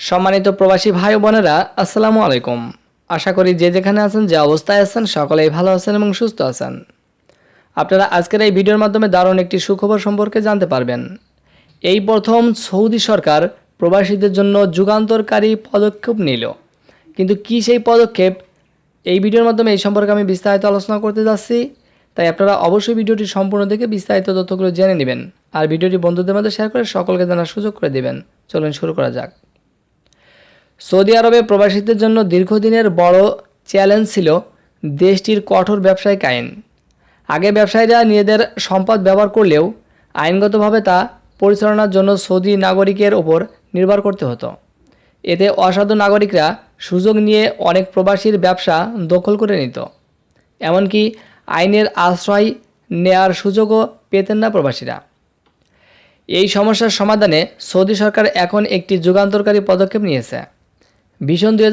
সম্মানিত প্রবাসী ভাই বোনেরা, আসসালামু আলাইকুম। আশা করি যে যেখানে আছেন, যে অবস্থায় আছেন, সকলেই ভালো আছেন এবং সুস্থ আছেন। আপনারা আজকের এই ভিডিওর মাধ্যমে দারুণ একটি সুখবর সম্পর্কে জানতে পারবেন। এই প্রথম সৌদি সরকার প্রবাসীদের জন্য যুগান্তরকারী পদক্ষেপ নিল। কিন্তু কি সেই পদক্ষেপ? এই ভিডিওর মাধ্যমে এই সম্পর্কে আমি বিস্তারিত আলোচনা করতে যাচ্ছি। তাই আপনারা অবশ্যই ভিডিওটি সম্পূর্ণ দেখে বিস্তারিত তথ্যগুলো জেনে নেবেন। আর ভিডিওটি বন্ধুদের মধ্যে শেয়ার করে সকলকে জানার সুযোগ করে দেবেন। চলুন শুরু করা যাক। সৌদি আরবে প্রবাসীদের জন্য দীর্ঘদিনের বড় চ্যালেঞ্জ ছিল দেশটির কঠোর ব্যবসায়িক আইন। আগে ব্যবসায়ীরা নিজেদের সম্পদ ব্যবহার করলেও আইনগতভাবে তা পরিচালনার জন্য সৌদি নাগরিকের ওপর নির্ভর করতে হতো। এতে অসাধু নাগরিকরা সুযোগ নিয়ে অনেক প্রবাসীর ব্যবসা দখল করে নিত। এমনকি আইনের আশ্রয় নেয়ার সুযোগও পেতেন না প্রবাসীরা। এই সমস্যার সমাধানে সৌদি সরকার এখন একটি যুগান্তরকারী পদক্ষেপ নিয়েছে। ভীষণ দুই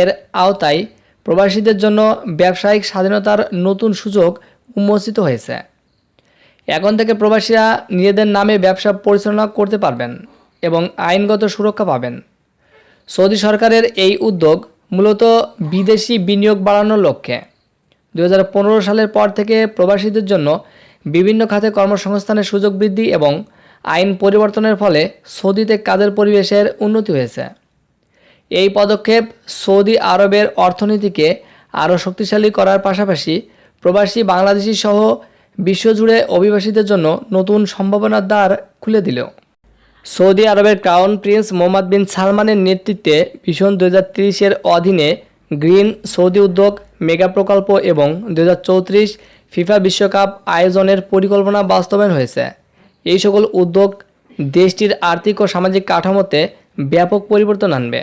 এর আওতায় প্রবাসীদের জন্য ব্যবসায়িক স্বাধীনতার নতুন সুযোগ উন্মোচিত হয়েছে। এখন থেকে প্রবাসীরা নিজেদের নামে ব্যবসা পরিচালনা করতে পারবেন এবং আইনগত সুরক্ষা পাবেন। সৌদি সরকারের এই উদ্যোগ মূলত বিদেশি বিনিয়োগ বাড়ানোর লক্ষ্যে। দু হাজার পনেরো সালের পর থেকে প্রবাসীদের জন্য বিভিন্ন খাতে কর্মসংস্থানের সুযোগ বৃদ্ধি এবং আইন পরিবর্তনের ফলে সৌদিতে কাজের পরিবেশের উন্নতি হয়েছে। এই পদক্ষেপ সৌদি আরবের অর্থনীতিকে আরও শক্তিশালী করার পাশাপাশি প্রবাসী বাংলাদেশি সহ বিশ্বজুড়ে অভিবাসীদের জন্য নতুন সম্ভাবনার দ্বার খুলে দিল। সৌদি আরবের ক্রাউন প্রিন্স মোহাম্মদ বিন সালমানের নেতৃত্বে ভীষণ দু এর অধীনে গ্রিন সৌদি উদ্যোগ, মেগা প্রকল্প এবং দু হাজার চৌত্রিশ ফিফা বিশ্বকাপ আয়োজনের পরিকল্পনা বাস্তবায়ন হয়েছে। এই সকল উদ্যোগ দেশটির আর্থিক ও সামাজিক কাঠামোতে ব্যাপক পরিবর্তন আনবে।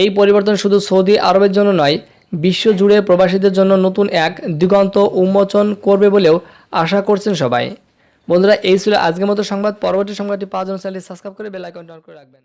এই পরিবর্তন শুধু সৌদি আরবের জন্য নয় বিশ্বজুড়ে প্রবাসীদের জন্য নতুন এক দিগন্ত উন্মোচন করবে বলেও আশা করছেন সবাই। বন্ধুরা, এই ছিল আজকের মতো সংবাদ। পরবর্তী সংবাদটি পাঁচজন চ্যানেলটি সাবস্ক্রাইব করে বেলাইকন অন করে রাখবেন।